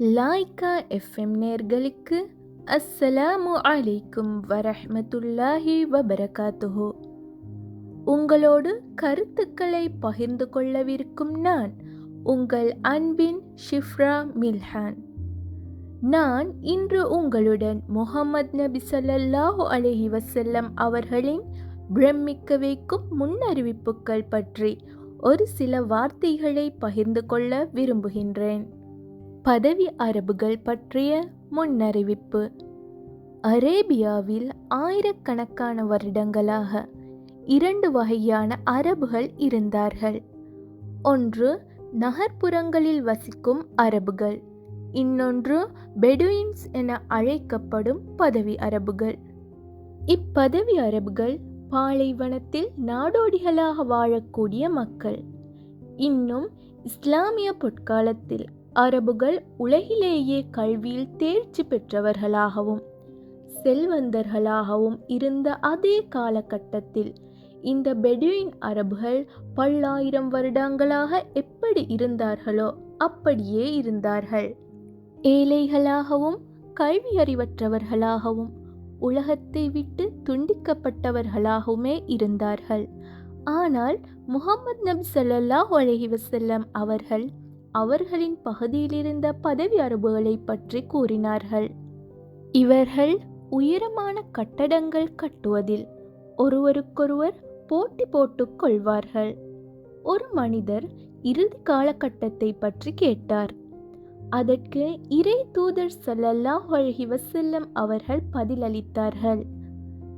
லாய்கா FM நேர்களுக்கு அஸ்ஸலாமு அலைக்கும் வரஹ்மத்துல்லாஹி வபரகாத்துஹோ. உங்களோடு கருத்துக்களை பகிர்ந்து கொள்ளவிருக்கும் நான் உங்கள் அன்பின் ஷிஃப்ரா மில்ஹான். நான் இன்று உங்களுடன் முகமது நபி ஸல்லல்லாஹு அலஹி வசல்லம் அவர்களின் பிரமிக்க வைக்கும் முன்னறிவிப்புகள் பற்றி ஒரு சில வார்த்தைகளை பகிர்ந்து கொள்ள விரும்புகின்றேன். பதவி அரபுகள் பற்றிய முன்னறிவிப்பு. அரேபியாவில் ஆயிரக்கணக்கான வருடங்களாக இரண்டு வகையான அரபுகள் இருந்தார்கள். ஒன்று நகர்ப்புறங்களில் வசிக்கும் அரபுகள். இன்னொன்று பெடுயின்ஸ் என அழைக்கப்படும் பதவி அரபுகள். இப்பதவி அரபுகள் பாலைவனத்தில் நாடோடிகளாக வாழக்கூடிய மக்கள். இன்னும் இஸ்லாமிய பொற்காலத்தில் அரபுகள் உலகிலேயே கல்வியில் தேர்ச்சி பெற்றவர்களாகவும் செல்வந்தர்களாகவும் இருந்த அதே காலகட்டத்தில் இந்த பெடுயின் அரபுகள் பல்லாயிரம் வருடங்களாக எப்படி இருந்தார்களோ அப்படியே இருந்தார்கள். ஏழைகளாகவும் கல்வி அறிவற்றவர்களாகவும் உலகத்தை விட்டு துண்டிக்கப்பட்டவர்களாகவுமே இருந்தார்கள். ஆனால் முகமது நபி சல்லாஹ் அலஹி வசல்லம் அவர்கள் அவர்களின் பகுதியிலிருந்த பதவி அரபுகளை பற்றி கூறினார்கள். இவர்கள் உயரமான கட்டடங்கள் கட்டுவதில் ஒருவருக்கொருவர் போட்டி போட்டுக் கொள்வார்கள். ஒரு மனிதர் இறுதி காலகட்டத்தை பற்றி கேட்டார். அதற்கு இறை தூதர் சல்லல்லா அலைஹி வசல்லம் அவர்கள் பதிலளித்தார்கள்.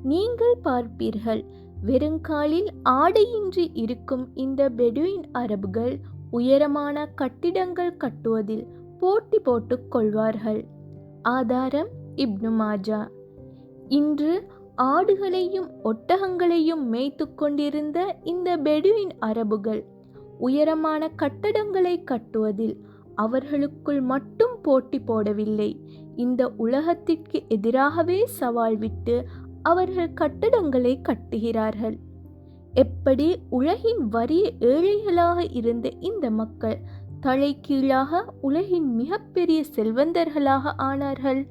நீங்கள் பார்ப்பீர்கள் வெறுங்காலில் ஆடையின்றி இருக்கும் இந்த பெடுவின் அரபுகள் உயரமான கட்டிடங்கள் கட்டுவதில் போட்டி போட்டுக் கொள்வார்கள். ஆதாரம் இப்னு மாஜா. இன்று ஆடுகளையும் ஒட்டகங்களையும் மேய்த்து கொண்டிருந்த இந்த பெடுவின் அரபுகள் உயரமான கட்டடங்களை கட்டுவதில் அவர்களுக்குள் மட்டும் போட்டி போடவில்லை. இந்த உலகத்திற்கு எதிராகவே சவால் விட்டு அவர்கள் கட்டடங்களை கட்டுகிறார்கள். எப்படி உலகின் வறிய ஏழைகளாக இருந்த இந்த மக்கள் தலைகீழாக உலகின் மிகப்பெரிய செல்வந்தர்களாக ஆனார்கள்?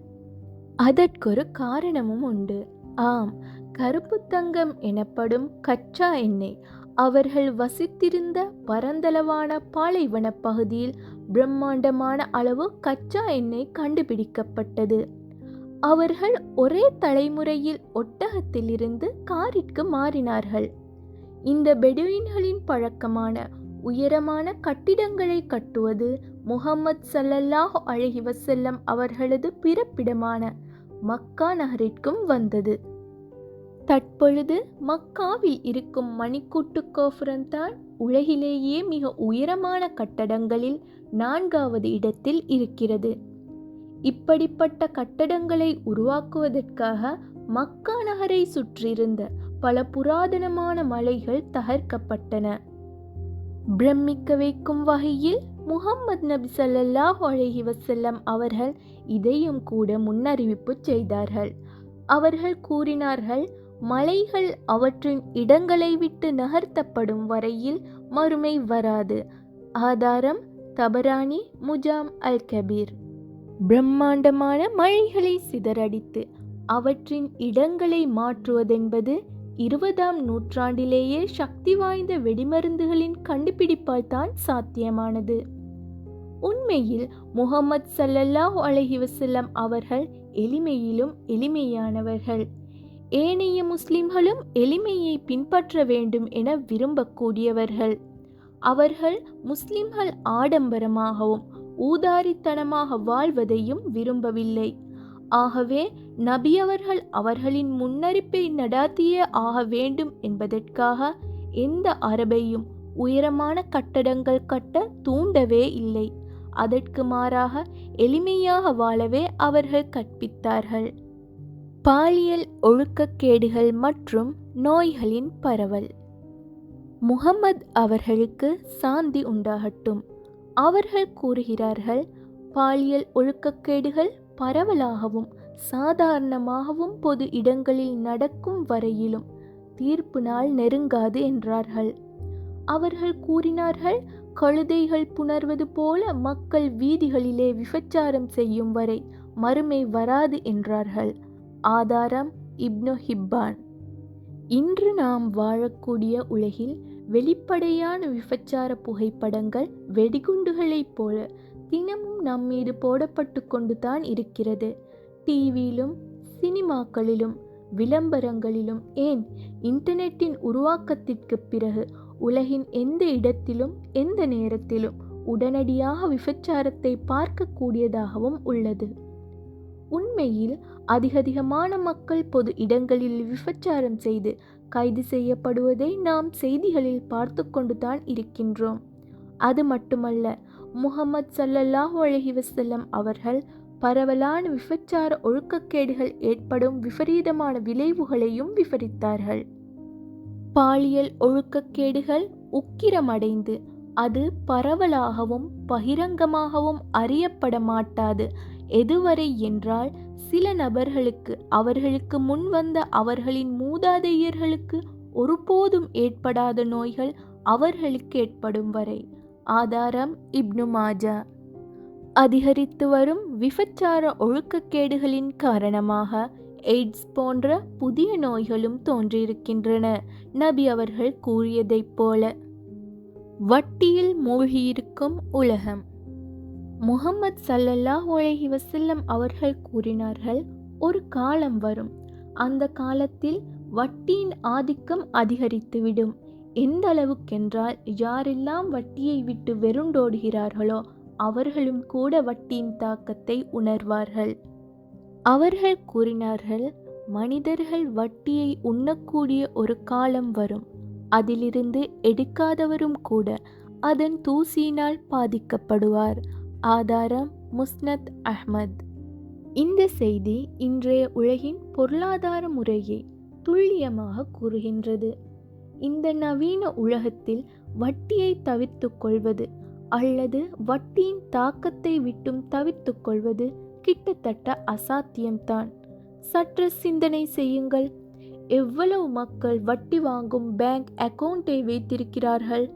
அதற்கொரு காரணமும் உண்டு. ஆம் கருப்பு தங்கம் எனப்படும் கச்சா எண்ணெய் அவர்கள் வசித்திருந்த பரந்தளவான பாலைவன பகுதியில் பிரம்மாண்டமான அளவு கச்சா எண்ணெய் கண்டுபிடிக்கப்பட்டது. அவர்கள் ஒரே தலைமுறையில் ஒட்டகத்திலிருந்து காரிற்கு மாறினார்கள். இந்த பெடுவின்களின் பழக்கமான உயரமான கட்டிடங்களை கட்டுவது முகம்மது சல்லல்லாஹ் அழகி வசல்லம் அவர்களது பிறப்பிடமான மக்கா நகரிற்கும் வந்தது. தற்பொழுது மக்காவில் இருக்கும் மணிக்கூட்டு கோபுரம்தான் உலகிலேயே மிக உயரமான கட்டடங்களில் நான்காவது இடத்தில் இருக்கிறது. இப்படிப்பட்ட கட்டடங்களை உருவாக்குவதற்காக மக்கா நகரை சுற்றியிருந்த பல புராதனமான மலைகள் தகர்க்கப்பட்டன. பிரமிக்க வைக்கும் வகையில் முகம்மது நபி சல்லாஹ் அழகி வசல்லம் அவர்கள் இதையும் கூட முன்னறிவிப்பு செய்தார்கள். அவர்கள் கூறினார்கள் மலைகள் அவற்றின் இடங்களை விட்டு நகர்த்தப்படும் வரையில் மறுமை வராது. ஆதாரம் தபராணி முஜாம் அல் கபீர் பிரம்மாண்டமான மழைகளை சிதறடித்து அவற்றின் இடங்களை மாற்றுவதென்பது இருபதாம் நூற்றாண்டிலேயே சக்தி வாய்ந்த வெடிமருந்துகளின் கண்டுபிடிப்பால் தான் சாத்தியமானது. உண்மையில் முகமது சல்லல்லாஹ் அலைஹி அவர்கள் எளிமையிலும் எளிமையானவர்கள். ஏனைய முஸ்லிம்களும் எளிமையை பின்பற்ற வேண்டும் என விரும்பக்கூடியவர்கள். அவர்கள் முஸ்லிம்கள் ஆடம்பரமாகவும் ஊதாரித்தனமாக வாழ்வதையும் விரும்பவில்லை. ஆகவே நபியவர்கள் அவர்களின் முன்னறிப்பை நடாத்தியே ஆக வேண்டும் என்பதற்காக எந்த அரபையும் உயரமான கட்டடங்கள் கட்ட தூண்டவே இல்லை. அதற்கு மாறாக எளிமையாக வாழவே அவர்கள் கற்பித்தார்கள். பாலியல் ஒழுக்கக்கேடுகள் மற்றும் நோய்களின் பரவல். முகமது அவர்களுக்கு சாந்தி உண்டாகட்டும். அவர்கள் கூறுகிறார்கள் பாலியல் ஒழுக்கக்கேடுகள் பரவலாகவும் சாதாரணமாகவும் பொது இடங்களில் நடக்கும் வரையிலும் தீர்ப்பு நாள் நெருங்காது என்றார்கள். அவர்கள் கூறினார்கள் கழுதைகள் புணர்வது போல மக்கள் வீதிகளிலே விபச்சாரம் செய்யும் வரை மறுமை வராது என்றார்கள். ஆதாரம் இப்னு ஹிப்பான். இன்று நாம் வாழக்கூடிய உலகில் வெளிப்படையான விபச்சார புகைப்படங்கள் வெடிகுண்டுகளைப் போல தினமும் நம் மீது போடப்பட்டு கொண்டு தான் இருக்கிறது. டிவியிலும் சினிமாக்களிலும் விளம்பரங்களிலும் ஏன் இன்டர்நெட்டின் உருவாக்கத்திற்கு பிறகு உலகின் எந்த இடத்திலும் எந்த நேரத்திலும் உடனடியாக விபச்சாரத்தை பார்க்கக்கூடியதாகவும் உள்ளது. உண்மையில் அதிகதிகமான மக்கள் பொது இடங்களில் விபச்சாரம் செய்து கைது செய்யப்படுவதை நாம் செய்திகளில் பார்த்து கொண்டுதான் இருக்கின்றோம். அது மட்டுமல்ல முகமது சல்லல்லாஹு அலைஹி வசல்லம் அவர்கள் பரவலான விபச்சார ஒழுக்கக்கேடுகள் ஏற்படும் விபரீதமான விளைவுகளையும் விவரித்தார்கள் பாலியல் ஒழுக்கக்கேடுகள் உக்கிரமடைந்து அது பரவலாகவும் பகிரங்கமாகவும் அறியப்பட மாட்டாது. எதுவரை என்றால் சில நபர்களுக்கு அவர்களுக்கு முன் வந்த அவர்களின் மூதாதையர்களுக்கு ஒருபோதும் ஏற்படாத நோய்கள் அவர்களுக்கு ஏற்படும் வரை. ஆதாரம் இப்னு மாஜா. அதிகரித்து வரும் விபச்சார ஒழுக்கக்கேடுகளின் காரணமாக எய்ட்ஸ் போன்ற புதிய நோய்களும் தோன்றியிருக்கின்றன நபி அவர்கள் கூறியதைப் போல. வட்டியில் மூழ்கியிருக்கும் உலகம். முகமது சல்லல்லாஹ் அலைஹி வசல்லம் அவர்கள் கூறினார்கள் ஒரு காலம் வரும். அந்த காலத்தில் வட்டியின் ஆதிக்கம் அதிகரித்துவிடும். எந்த அளவுக்கென்றால் யாரெல்லாம் வட்டியை விட்டு வெருண்டோடுகிறார்களோ அவர்களும் கூட வட்டியின் தாக்கத்தை உணர்வார்கள். அவர்கள் கூறினார்கள் மனிதர்கள் வட்டியை உண்ணக்கூடிய ஒரு காலம் வரும். அதிலிருந்து எடுக்காதவரும் கூட அதன் தூசியினால் பாதிக்கப்படுவார் ஆதாரம் முஸ்னத் அஹ்மத். இந்த செய்தி இன்றைய உலகின் பொருளாதார முறையை துல்லியமாக கூறுகின்றது. இந்த நவீன உலகத்தில் வட்டியை தவிர்த்து கொள்வது அல்லது வட்டியின் தாக்கத்தை விட்டும் தவிர்த்து கொள்வது கிட்டத்தட்ட அசாத்தியம்தான். சற்று சிந்தனை செய்யுங்கள். எவ்வளவு மக்கள் வட்டி வாங்கும் பேங்க் அக்கவுண்டை வைத்திருக்கிறார்கள்?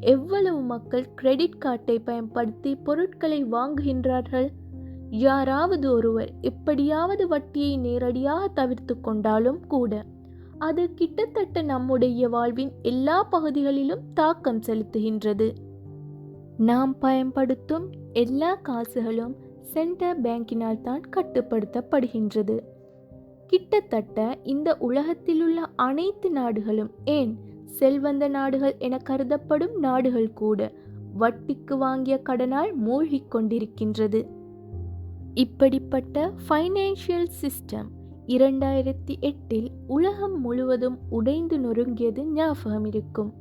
எவ்வளவு மக்கள் கிரெடிட் கார்டை பயன்படுத்தி பொருட்களை வாங்குகின்றார்கள்? யாராவது ஒருவர் எப்படியாவது வட்டியை நேரடியாக தவிர்த்து கொண்டாலும் கூட அது கிட்டத்தட்ட நம்முடைய வாழ்வின் எல்லா பகுதிகளிலும் தாக்கம் செலுத்துகின்றது. நாம் பயன்படுத்தும் எல்லா காசுகளும் சென்டர் பேங்கினால் தான் கட்டுப்படுத்தப்படுகின்றது. கிட்டத்தட்ட இந்த உலகத்திலுள்ள அனைத்து நாடுகளும் ஏன் செல்வந்த நாடுகள் என கருதப்படும் நாடுகள் கூட வட்டிக்கு வாங்கிய கடனால் மூழ்கிக் கொண்டிருக்கின்றது. இப்படிப்பட்ட ஃபைனான்சியல் சிஸ்டம் இரண்டாயிரத்தி எட்டில் உலகம் முழுவதும் உடைந்து நொறுங்கியது ஞாபகம் இருக்கும்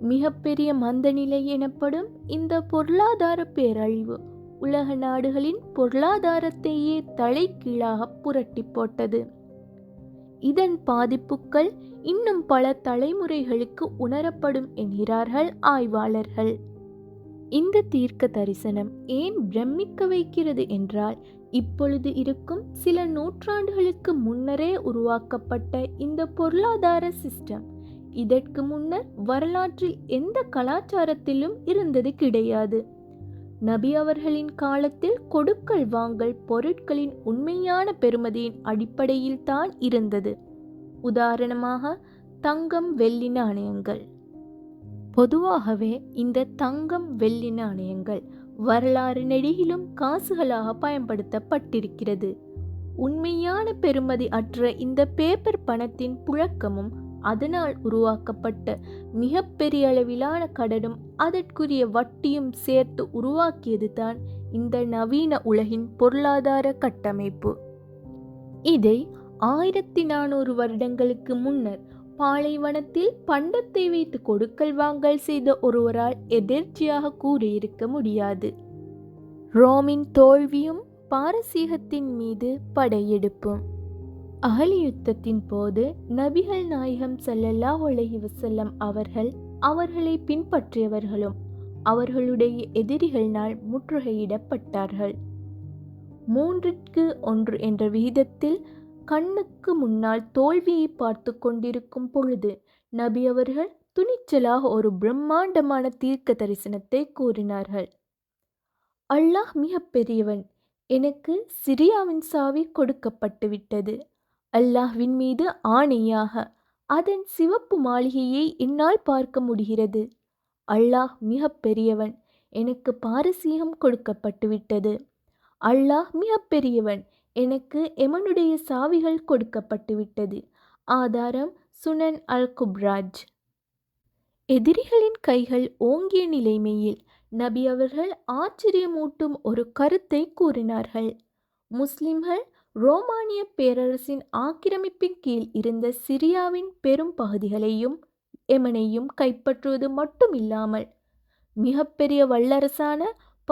மிகப்பெரிய மந்தநிலை எனப்படும் இந்த பொருளாதார பேரழிவு உலக நாடுகளின் பொருளாதாரத்தையே தலைகீழாக புரட்டி போட்டது. இதன் பாதிப்புகள் இன்னும் பல தலைமுறைகளுக்கு உணரப்படும் என்கிறார்கள் ஆய்வாளர்கள். இந்த தீர்க்க தரிசனம் ஏன் பிரமிக்க வைக்கிறது என்றால் இப்பொழுது இருக்கும் சில நூற்றாண்டுகளுக்கு முன்னரே உருவாக்கப்பட்ட இந்த பொருளாதார சிஸ்டம். இதற்கு முன்னர் வரலாற்றில் எந்த கலாச்சாரத்திலும் இருந்தது கிடையாது. நபி அவர்களின் காலத்தில் கொடுக்கல் வாங்கல் பொருட்களின் உண்மையான பெறுமதியின் அடிப்படையில் தான் இருந்தது. உதாரணமாக தங்கம் வெள்ளி நாணயங்கள் பொதுவாகவே இந்த தங்கம் வெள்ளி நாணயங்கள் வரலாறு நெடியிலும் காசுகளாக பயன்படுத்தப்பட்டிருக்கிறது. உண்மையான பெறுமதி அற்ற இந்த பேப்பர் பணத்தின் புழக்கமும் அதனால் உருவாக்கப்பட்ட மிகப்பெரிய அளவிலான கடனும் அதற்குரிய வட்டியும் சேர்த்து உருவாக்கியது தான் இந்த நவீன உலகின் பொருளாதார கட்டமைப்பு. இதை ஆயிரத்தி நானூறு வருடங்களுக்கு முன்னர் பாலைவனத்தில் பண்டத்தை வைத்து கொடுக்கல் வாங்கல் செய்த ஒருவரால் எதிர்ச்சியாக கூறியிருக்க முடியாது. ரோமின் தோல்வியும் பாரசீகத்தின் மீது படையெடுப்பும். அகலி யுத்தத்தின் போது நபிகள் நாயகம் சல்லல்லா உலகி வசல்லம் அவர்கள் அவர்களை பின்பற்றியவர்களும் அவர்களுடைய எதிரிகளினால் முற்றுகையிடப்பட்டார்கள். மூன்றிற்கு ஒன்று என்ற விகிதத்தில் கண்ணுக்கு முன்னால் தோல்வியை பார்த்து கொண்டிருக்கும் பொழுது நபி அவர்கள் துணிச்சலாக ஒரு பிரம்மாண்டமான தீர்க்க தரிசனத்தை கூறினார்கள். அல்லாஹ் மிக பெரியவன் எனக்கு சிரியாவின் சாவி கொடுக்கப்பட்டு விட்டது. அல்லாஹ்வின் மீது ஆணையாக அதன் சிவப்பு மாளிகையை என்னால் பார்க்க முடிகிறது. அல்லாஹ் மிக பெரியவன் எனக்கு பாரசீகம் கொடுக்கப்பட்டு விட்டது. அல்லாஹ் மிக பெரியவன் எனக்கு எமனுடைய சாவிகள் கொடுக்கப்பட்டுவிட்டது. ஆதாரம் சுனன் அல் குப்ராஜ் எதிரிகளின் கைகள் ஓங்கிய நிலைமையில் நபி அவர்கள் ஆச்சரியமூட்டும் ஒரு கருத்தை கூறினார்கள். முஸ்லிம்கள் ரோமானிய பேரரசின் ஆக்கிரமிப்பின் கீழ் இருந்த சிரியாவின் பெரும் பகுதிகளையும் எமனையும் கைப்பற்றுவது மட்டுமில்லாமல் மிகப்பெரிய வல்லரசான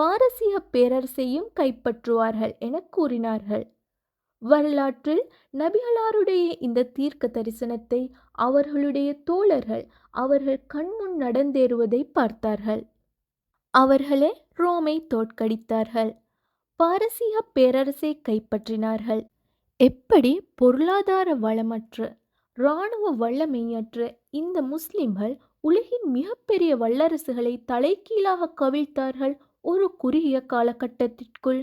பாரசீக பேரரசையும் கைப்பற்றுவார்கள் என கூறினார்கள். வரலாற்றில் நபிகளாருடைய இந்த தீர்க்க தரிசனத்தை அவர்களுடைய தோழர்கள் அவர்கள் கண்முன் நடந்தேறுவதை பார்த்தார்கள். அவர்களே ரோமை தோற்கடித்தார்கள். பாரசீக பேரரசை கைப்பற்றினார்கள். எப்படி பொருளாதார வளமற்ற இராணுவ வல்லமையற்ற இந்த முஸ்லிம்கள் உலகின் மிகப்பெரிய வல்லரசுகளை தலைகீழாக கவிழ்த்தார்கள் ஒரு குறுகிய காலகட்டத்திற்குள்.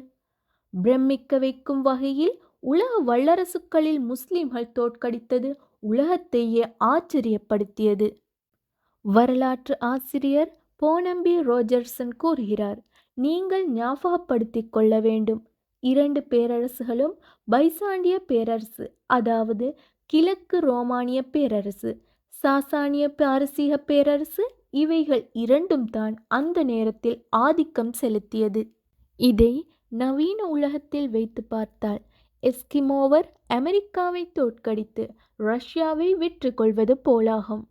பிரமிக்க வைக்கும் வகையில் உலக வல்லரசுகளில் முஸ்லிம்கள் தோற்கடித்தது உலகத்தையே ஆச்சரியப்படுத்தியது. வரலாற்று ஆசிரியர் போனம்பி ரோஜர்சன் கூறுகிறார் நீங்கள் ஞாபகப்படுத்திக் கொள்ள வேண்டும். இரண்டு பேரரசுகளும் பைசாண்டிய பேரரசு அதாவது கிழக்கு ரோமானிய பேரரசு சாசானிய பாரசீக பேரரசு இவைகள் இரண்டும் தான் அந்த நேரத்தில் ஆதிக்கம் செலுத்தியது. இதை நவீன உலகத்தில் வைத்து பார்த்தால் எஸ்கிமோவர் அமெரிக்காவை தோற்கடித்து ரஷ்யாவை வெற்றி கொள்வது போலாகும்.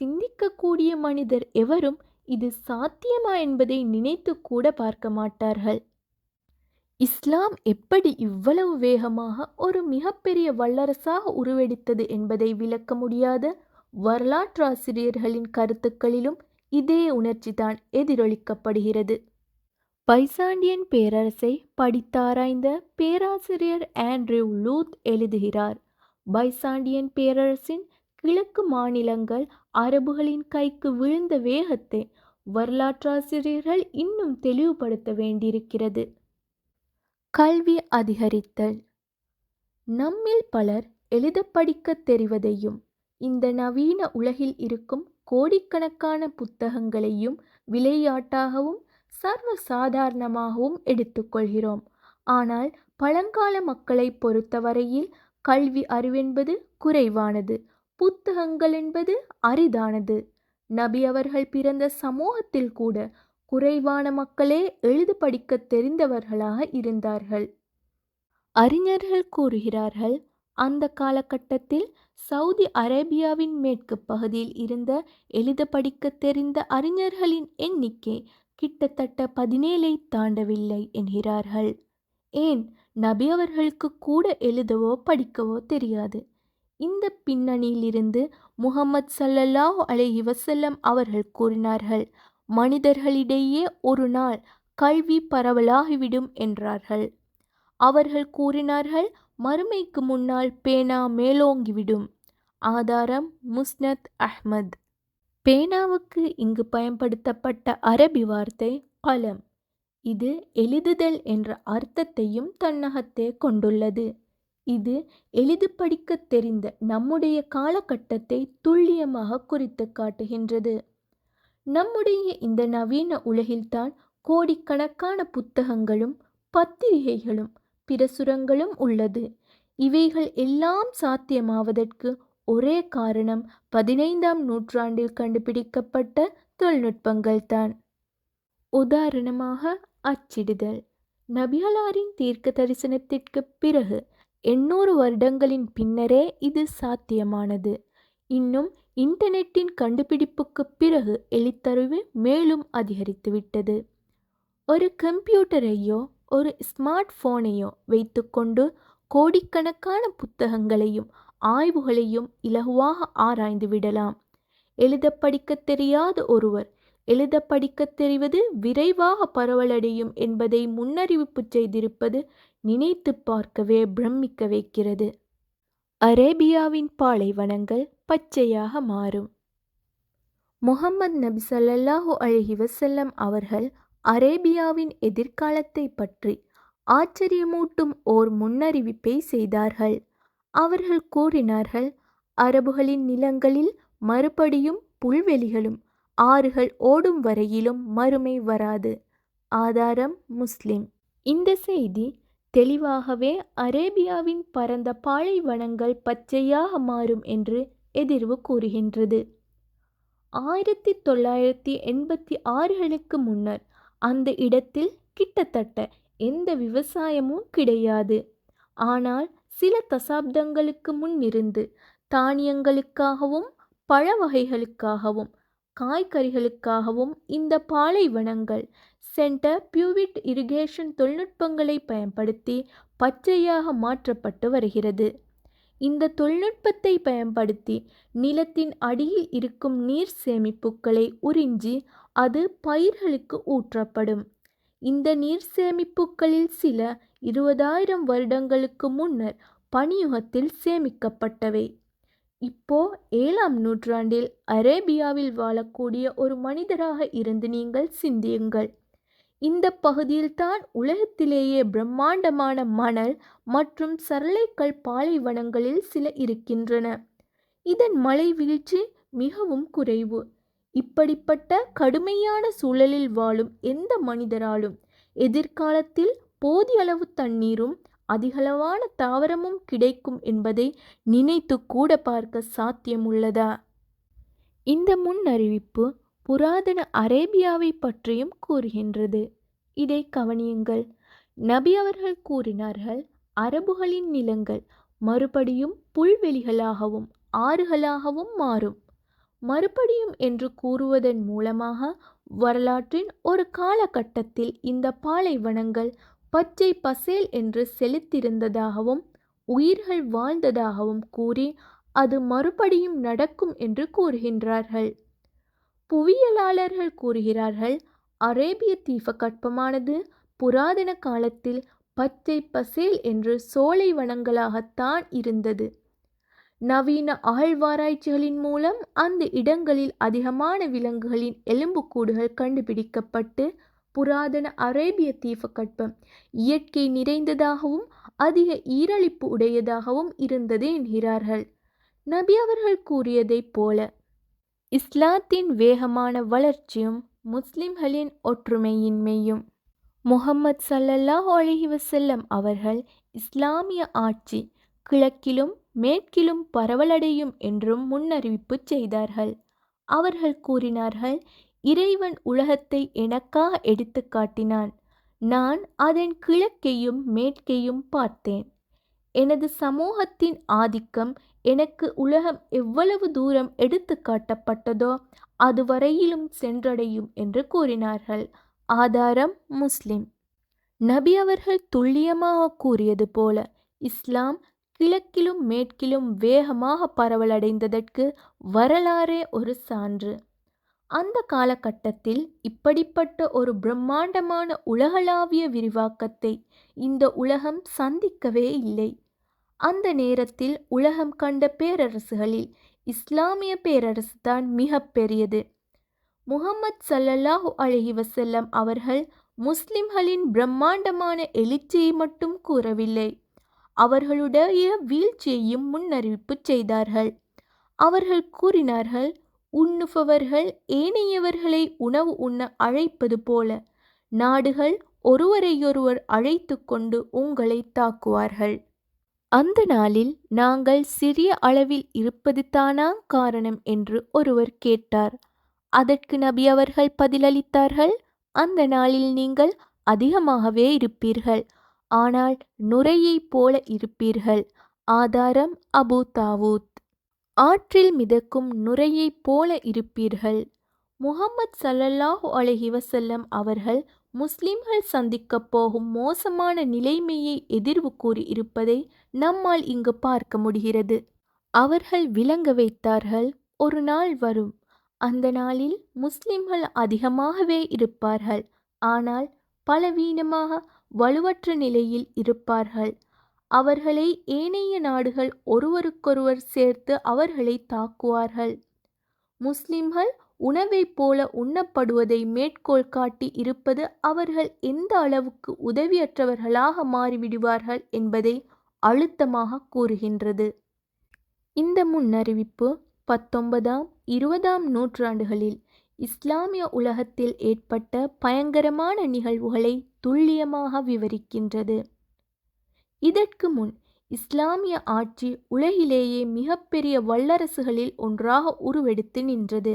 சிந்திக்கக்கூடிய மனிதர் எவரும் இது சாத்தியமா என்பதை நினைத்து கூட பார்க்க மாட்டார்கள். இஸ்லாம் எப்படி இவ்வளவு வேகமாக ஒரு மிகப்பெரிய வல்லரசாக உருவெடுத்தது என்பதை விளக்க முடியாத வரலாற்றாசிரியர்களின் கருத்துக்களிலும் இதே உணர்ச்சிதான் எதிரொலிக்கப்படுகிறது. பைசாண்டியன் பேரரசை படித்தாராய்ந்த பேராசிரியர் ஆண்ட்ரியூ லூத் எழுதுகிறார் பைசாண்டியன் பேரரசின் கிழக்கு மாநிலங்கள் அரபுகளின் கைக்கு விழுந்த வேகத்தை வரலாற்றாசிரியர்கள் இன்னும் தெளிவுபடுத்த வேண்டியிருக்கிறது. கல்வி அதிகரித்தல். நம்மில் பலர் எழுத படிக்க தெரிவதையும் இந்த நவீன உலகில் இருக்கும் கோடிக்கணக்கான புத்தகங்களையும் விளையாட்டாகவும் சர்வ சாதாரணமாகவும் எடுத்துக்கொள்கிறோம். ஆனால் பழங்கால மக்களை பொறுத்தவரையில் கல்வி அறிவென்பது குறைவானது புத்தகங்கள் என்பது அரிதானது. நபி அவர்கள் பிறந்த சமூகத்தில் கூட குறைவான மக்களே எழுது படிக்க தெரிந்தவர்களாக இருந்தார்கள். அறிஞர்கள் கூறுகிறார்கள் அந்த காலகட்டத்தில் சவுதி அரேபியாவின் மேற்கு பகுதியில் இருந்த எழுத படிக்க தெரிந்த அறிஞர்களின் எண்ணிக்கை கிட்டத்தட்ட பதினேழை தாண்டவில்லை என்கிறார்கள். ஏன்? நபி அவர்களுக்கு கூட எழுதவோ படிக்கவோ தெரியாது. இந்த பின்னணியிலிருந்து முகமது சல்லல்லாஹ் அலைஹி வசல்லம் அவர்கள் கூறினார்கள் மனிதர்களிடையே ஒரு நாள் கல்வி பரவலாகிவிடும் என்றார்கள். அவர்கள் கூறினார்கள் மறுமைக்கு முன்னால் பேனா மேலோங்கிவிடும். ஆதாரம் முஸ்னத் அஹ்மத். பேனாவுக்கு இங்கு பயன்படுத்தப்பட்ட அரபி வார்த்தை கலம் இது எழுதுதல் என்ற அர்த்தத்தையும் தன்னகத்தே கொண்டுள்ளது. இது எழுது படிக்க தெரிந்த நம்முடைய காலகட்டத்தை துல்லியமாக குறித்து காட்டுகின்றது நம்முடைய இந்த நவீன உலகில்தான் கோடிக்கணக்கான புத்தகங்களும் பத்திரிகைகளும் பிரசுரங்களும் உள்ளது. இவைகள் எல்லாம் சாத்தியமாவதற்கு ஒரே காரணம் பதினைந்தாம் நூற்றாண்டில் கண்டுபிடிக்கப்பட்ட தொழில்நுட்பங்கள்தான் உதாரணமாக அச்சிடுதல். நபியலாரின் தீர்க்க தரிசனத்திற்கு பிறகு எண்ணூறு வருடங்களின் பின்னரே இது சாத்தியமானது. இன்னும் இன்டர்நெட்டின் கண்டுபிடிப்புக்கு பிறகு எழுத்தறிவு மேலும் அதிகரித்துவிட்டது. ஒரு கம்ப்யூட்டரையோ ஒரு ஸ்மார்ட் ஃபோனையோ வைத்துக்கொண்டு கோடிக்கணக்கான புத்தகங்களையும் ஆய்வுகளையும் இலகுவாக ஆராய்ந்து விடலாம். எழுத படிக்க தெரியாத ஒருவர் எழுத படிக்க தெரிவது விரைவாக பரவலடையும் என்பதை முன்னறிவிப்பு செய்திருப்பது நினைத்து பார்க்கவே பிரமிக்க வைக்கிறது. அரேபியாவின் பாலைவனங்கள் பச்சையாக மாறும். முகமது நபி ஸல்லல்லாஹு அழகி வசல்லம் அவர்கள் அரேபியாவின் எதிர்காலத்தை பற்றி ஆச்சரியமூட்டும் ஓர் முன்னறிவிப்பை செய்தார்கள். அவர்கள் கூறினார்கள் அரபுகளின் நிலங்களில் மறுபடியும் புல்வெளிகளும் ஆறுகள் ஓடும் வரையிலும் மறுமை வராது. ஆதாரம் முஸ்லிம் இந்த செய்தி தெளிவாகவே அரேபியாவின் பரந்த பாலைவனங்கள் பச்சையாக மாறும் என்று எதிர்வு கூறுகின்றது. ஆயிரத்தி தொள்ளாயிரத்தி எண்பத்தி ஆறுகளுக்கு முன்னர் அந்த இடத்தில் கிட்டத்தட்ட எந்த விவசாயமும் கிடையாது. ஆனால் சில தசாப்தங்களுக்கு முன்னிருந்து தானியங்களுக்காகவும் பழ வகைகளுக்காகவும் காய்கறிகளுக்காகவும் இந்த பாலைவனங்கள் சென்டர் பியூவிட் இரிகேஷன் தொழில்நுட்பங்களை பயன்படுத்தி பச்சையாக மாற்றப்பட்டு வருகிறது. இந்த தொழில்நுட்பத்தை பயன்படுத்தி நிலத்தின் அடியில் இருக்கும் நீர் சேமிப்புகளை உறிஞ்சி அது பயிர்களுக்கு ஊற்றப்படும். இந்த நீர் சேமிப்புகளில் சில இருபதாயிரம் வருடங்களுக்கு முன்னர் பனியுகத்தில் சேமிக்கப்பட்டவை. இப்போ ஏழாம் நூற்றாண்டில் அரேபியாவில் வாழக்கூடிய ஒரு மனிதராக இருந்து நீங்கள் சிந்தியுங்கள். இந்த பகுதியில்தான் உலகத்திலேயே பிரம்மாண்டமான மணல் மற்றும் சரளைக்கல் பாலைவனங்களில் சில இருக்கின்றன. இதன் மழை வீழ்ச்சி மிகவும் குறைவு. இப்படிப்பட்ட கடுமையான சூழலில் வாழும் எந்த மனிதராலும் எதிர்காலத்தில் போதிய அளவு தண்ணீரும் அதிகளவான தாவரமும் கிடைக்கும் என்பதை நினைத்து கூட பார்க்க சாத்தியமுள்ளதா? இந்த முன்னறிவிப்பு புராதன அரேபியாவை பற்றியும் கூறுகின்றது. இதை கவனியுங்கள். நபி அவர்கள் கூறினார்கள் அரபுகளின் நிலங்கள் மறுபடியும் புல்வெளிகளாகவும் ஆறுகளாகவும் மாறும். மறுபடியும் என்று கூறுவதன் மூலமாக வரலாற்றின் ஒரு காலகட்டத்தில் இந்த பாலைவனங்கள் பச்சை பசேல் என்று செலுத்திருந்ததாகவும் உயிர்கள் வாழ்ந்ததாகவும் கூறி அது மறுபடியும் நடக்கும் என்று கூறுகின்றார்கள். புவியியலாளர்கள் கூறுகிறார்கள் அரேபிய தீபகற்பமானது புராதன காலத்தில் பச்சை பசேல் என்று சோலை வனங்களாகத்தான் இருந்தது. நவீன ஆழ்வாராய்ச்சிகளின் மூலம் அந்த இடங்களில் அதிகமான விலங்குகளின் எலும்புக்கூடுகள் கண்டுபிடிக்கப்பட்டு புராதன அரேபிய தீபகற்பம் இயற்கை நிறைந்ததாகவும் அதிக ஈரழிப்பு உடையதாகவும் இருந்தது என்கிறார்கள். நபி அவர்கள் கூறியதைப் போல இஸ்லாத்தின் வேகமான வளர்ச்சியும் முஸ்லிம்களின் ஒற்றுமையின்மையும். முகம்மது சல்லல்லாஹு அலைஹி வசல்லம் அவர்கள் இஸ்லாமிய ஆட்சி கிழக்கிலும் மேற்கிலும் பரவலடையும் என்றும் முன்னறிவிப்பு செய்தார்கள். அவர்கள் கூறினார்கள் இறைவன் உலகத்தை எனக்காக எடுத்து காட்டினான். நான் அதன் கிழக்கையும் மேற்கையும் பார்த்தேன். எனது சமூகத்தின் ஆதிக்கம் எனக்கு உலகம் எவ்வளவு தூரம் எடுத்து காட்டப்பட்டதோ அதுவரையிலும் சென்றடையும் என்று கூறினார்கள். ஆதாரம் முஸ்லிம். நபி அவர்கள் துல்லியமாக கூறியது போல இஸ்லாம் கிழக்கிலும் மேற்கிலும் வேகமாக பரவலடைந்ததற்கு வரலாறே ஒரு சான்று. அந்த காலகட்டத்தில் இப்படிப்பட்ட ஒரு பிரம்மாண்டமான உலகளாவிய விரிவாக்கத்தை இந்த உலகம் சந்திக்கவே இல்லை. அந்த நேரத்தில் உலகம் கண்ட பேரரசுகளில் இஸ்லாமிய பேரரசு தான் மிக பெரியது. முகமது சல்லல்லாஹு அலைஹி வசல்லம் அவர்கள் முஸ்லிம்களின் பிரம்மாண்டமான எழுச்சியை மட்டும் கூறவில்லை. அவர்களுடைய வீழ்ச்சியையும் முன்னறிவிப்பு செய்தார்கள். அவர்கள் கூறினார்கள் உண்ணுபவர்கள் ஏனையவர்களை உணவு உண்ண அழைப்பது போல நாடுகள் ஒருவரையொருவர் அழைத்து கொண்டு உங்களை தாக்குவார்கள். அந்த நாளில் நாங்கள் சிறிய அளவில் இருப்பது தானா காரணம் என்று ஒருவர் கேட்டார். அதற்கு நபி அவர்கள் பதிலளித்தார்கள் அந்த நாளில் நீங்கள் அதிகமாகவே இருப்பீர்கள் ஆனால் நுரையைப் போல இருப்பீர்கள். ஆதாரம் அபு தாவூத். ஆற்றில் மிதக்கும் நுரையைப் போல இருப்பீர்கள். முகமது சல்லல்லாஹு அலஹி வசல்லம் அவர்கள் முஸ்லிம்கள் சந்திக்கப் போகும் மோசமான நிலைமையை எதிர்வு கூறி இருப்பதை நம்மால் இங்கு பார்க்க முடிகிறது. அவர்கள் விளங்க வைத்தார்கள் ஒரு நாள் வரும். அந்த நாளில் முஸ்லிம்கள் அதிகமாகவே இருப்பார்கள். ஆனால் பலவீனமாக வலுவற்ற நிலையில் இருப்பார்கள். அவர்களை ஏனைய நாடுகள் ஒருவருக்கொருவர் சேர்த்து அவர்களை தாக்குவார்கள். முஸ்லிம்கள் உணவைப் போல உண்ணப்படுவதை மேற்கோள் காட்டி இருப்பது அவர்கள் எந்த அளவுக்கு உதவியற்றவர்களாக மாறிவிடுவார்கள் என்பதை அழுத்தமாக கூறுகின்றது. இந்த முன்னறிவிப்பு பத்தொன்பதாம் இருபதாம் நூற்றாண்டுகளில் இஸ்லாமிய உலகத்தில் ஏற்பட்ட பயங்கரமான நிகழ்வுகளை துல்லியமாக விவரிக்கின்றது. இதற்கு முன் இஸ்லாமிய ஆட்சி உலகிலேயே மிகப்பெரிய வல்லரசுகளில் ஒன்றாக உருவெடுத்து நின்றது.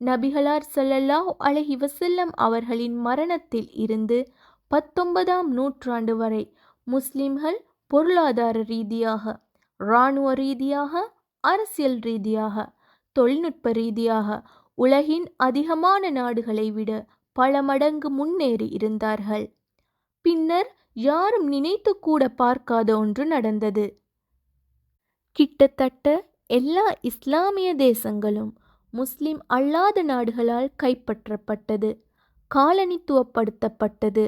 நபிகளார் சல்லல்லாஹ் அலஹி வசல்லம் அவர்களின் மரணத்தில் இருந்து பத்தொன்பதாம் நூற்றாண்டு வரை முஸ்லிம்கள் பொருளாதார ரீதியாக இராணுவ ரீதியாக அரசியல் ரீதியாக தொழில்நுட்ப ரீதியாக உலகின் அதிகமான நாடுகளை விட பல மடங்கு முன்னேறி இருந்தார்கள். பின்னர் யாரும் நினைத்து கூட பார்க்காத ஒன்று நடந்தது. கிட்டத்தட்ட எல்லா இஸ்லாமிய தேசங்களும் முஸ்லிம் அல்லாத நாடுகளால் கைப்பற்றப்பட்டது காலனித்துவப்படுத்தப்பட்டது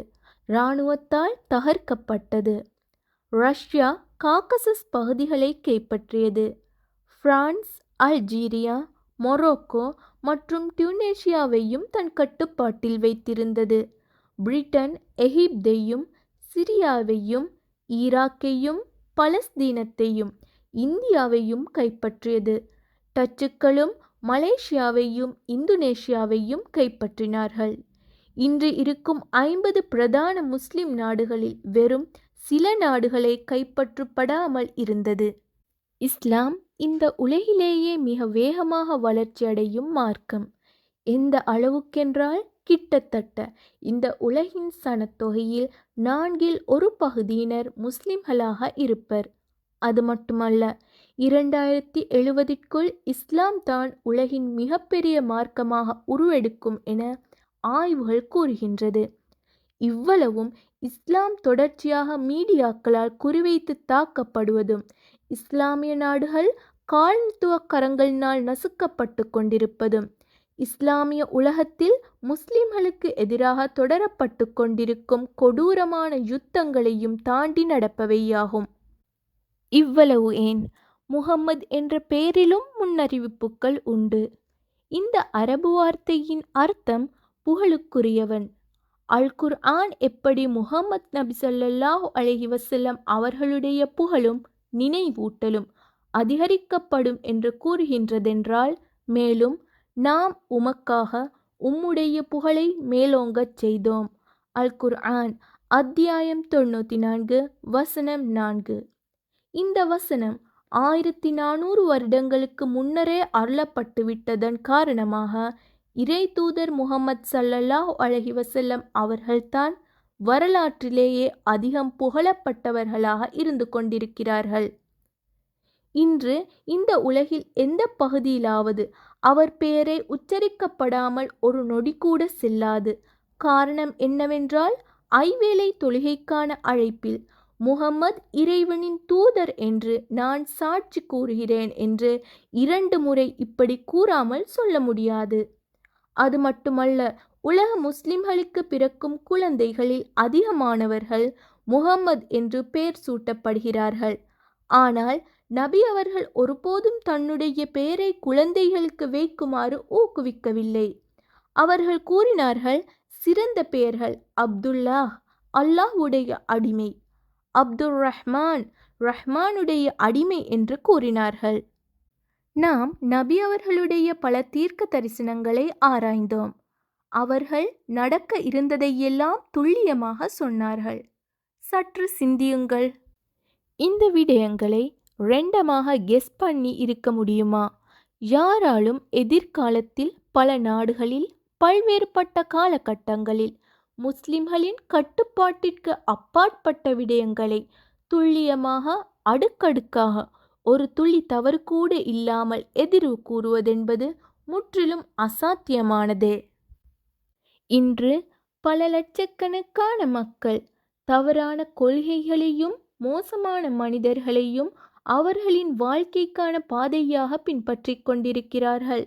இராணுவத்தால் தகர்க்கப்பட்டது. ரஷ்யா காக்கசஸ் பகுதிகளை கைப்பற்றியது. பிரான்ஸ் அல்ஜீரியா மொரோக்கோ மற்றும் டியூனேஷியாவையும் தன் கட்டுப்பாட்டில் வைத்திருந்தது. பிரிட்டன் எகிப்தையும் சிரியாவையும் ஈராக்கையும் பலஸ்தீனத்தையும் இந்தியாவையும் கைப்பற்றியது. டச்சுக்களும் மலேசியாவையும் இந்தோனேஷியாவையும் கைப்பற்றினார்கள். இன்று இருக்கும் ஐம்பது பிரதான முஸ்லிம் நாடுகளில் வெறும் சில நாடுகளே கைப்பற்றப்படாமல் இருந்தது. இஸ்லாம் இந்த உலகிலேயே மிக வேகமாக வளர்ச்சியடையும் மார்க்கம். எந்த அளவுக்கென்றால் கிட்டத்தட்ட இந்த உலகின் சனத்தொகையில் நான்கில் ஒரு பகுதியினர் முஸ்லிம்களாக இருப்பர். அது மட்டுமல்ல இரண்டாயிரத்தி எழுவதிற்குள் இஸ்லாம் தான் உலகின் மிகப்பெரிய மார்க்கமாக உருவெடுக்கும் என ஆய்வுகள் கூறுகின்றது. இவ்வளவும் இஸ்லாம் தொடர்ச்சியாக மீடியாக்களால் குறிவைத்து தாக்கப்படுவதும் இஸ்லாமிய நாடுகள் காலனித்துவ கரங்களினால் நசுக்கப்பட்டு கொண்டிருப்பதும் இஸ்லாமிய உலகத்தில் முஸ்லிம்களுக்கு எதிராக தொடரப்பட்டு கொண்டிருக்கும் கொடூரமான யுத்தங்களையும் தாண்டி நடப்பவையாகும். இவ்வளவு ஏன்? முகம்மது என்ற பெயரிலும் முன்னறிவிப்புகள் உண்டு. இந்த அரபு வார்த்தையின் அர்த்தம் புகழுக்குரியவன். அல் குர்ஆன் எப்படி முகமத் நபி ஸல்லல்லாஹு அலஹி வசல்லம் அவர்களுடைய புகழும் நினைவூட்டலும் அதிகரிக்கப்படும் என்று கூறுகின்றதென்றால் மேலும் நாம் உமக்காக உம்முடைய புகழை மேலோங்கச் செய்தோம். அல் குர்ஆன் அத்தியாயம் தொண்ணூற்றி நான்கு வசனம் நான்கு. இந்த வசனம் ஆயிரத்தி நானூறு வருடங்களுக்கு முன்னரே அருளப்பட்டு விட்டதன் காரணமாக இறை தூதர் முகமது சல்லல்லாஹ் அலைஹி வசல்லம் அவர்கள்தான் வரலாற்றிலேயே அதிகம் புகழப்பட்டவர்களாக இருந்து கொண்டிருக்கிறார்கள். இன்று இந்த உலகில் எந்த பகுதியிலாவது அவர் பெயரை உச்சரிக்கப்படாமல் ஒரு நொடி கூட செல்லாது. காரணம் என்னவென்றால் ஐவேளை தொழுகைக்கான அழைப்பில் முகம்மது இறைவனின் தூதர் என்று நான் சாட்சி கூறுகிறேன் என்று இரண்டு முறை இப்படி கூறாமல் சொல்ல முடியாது. அது மட்டுமல்ல உலக முஸ்லிம்களுக்கு பிறக்கும் குழந்தைகளில் அதிகமானவர்கள் முகம்மது என்று பெயர் சூட்டப்படுகிறார்கள். ஆனால் நபி அவர்கள் ஒருபோதும் தன்னுடைய பெயரை குழந்தைகளுக்கு வைக்குமாறு ஊக்குவிக்கவில்லை. அவர்கள் கூறினார்கள் சிறந்த பெயர்கள் அப்துல்லா அல்லாஹ்வுடைய அடிமை அப்துல் ரஹ்மான் ரஹ்மானுடைய அடிமை என்று கூறினார்கள். நாம் நபி அவர்களுடைய பல தீர்க்க தரிசனங்களை ஆராய்ந்தோம். அவர்கள் நடக்க இருந்ததையெல்லாம் துல்லியமாக சொன்னார்கள். சற்று சிந்தியுங்கள். இந்த விடயங்களை ரெண்டமாக கெஸ் பண்ணி இருக்க முடியுமா? யாராலும் எதிர்காலத்தில் பல நாடுகளில் பல்வேறுபட்ட காலகட்டங்களில் முஸ்லிம்களின் கட்டுப்பாட்டிற்கு அப்பாற்பட்ட விடயங்களை துல்லியமாக அடுக்கடுக்காக ஒரு துளி தவறு கூட இல்லாமல் எதிர்வு கூறுவதென்பது முற்றிலும் அசாத்தியமானதே. இன்று பல லட்சக்கணக்கான மக்கள் தவறான கொள்கைகளையும் மோசமான மனிதர்களையும் அவர்களின் வாழ்க்கைக்கான பாதையாக பின்பற்றி கொண்டிருக்கிறார்கள்.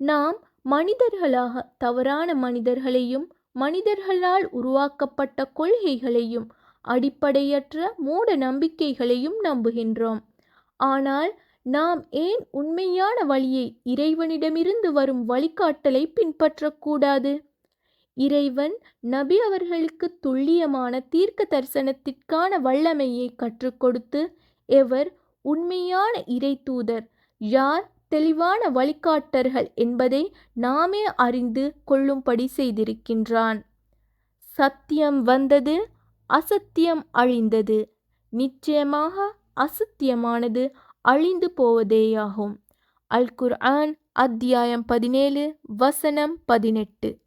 நாம் மனிதர்களாக தவறான மனிதர்களையும் மனிதர்களால் உருவாக்கப்பட்ட கொள்கைகளையும் அடிப்படையற்ற மூட நம்பிக்கைகளையும் நம்புகின்றோம். ஆனால் நாம் ஏன் உண்மையான வழியை இறைவனிடமிருந்து வரும் வழிகாட்டலை பின்பற்றக்கூடாது? இறைவன் நபி அவர்களுக்கு துல்லியமான தீர்க்க தரிசனத்திற்கான வல்லமையை கற்றுக் கொடுத்து எவர் உண்மையான இறை தூதர் யார் தெளிவான வழிகாட்டர்கள் என்பதை நாமே அறிந்து கொள்ளும்படி செய்திருக்கின்றான். சத்தியம் வந்தது அசத்தியம் அழிந்தது. நிச்சயமாக அசத்தியமானது அழிந்து போவதேயாகும். அல் குர்ஆன் அத்தியாயம் பதினேழு வசனம் பதினெட்டு.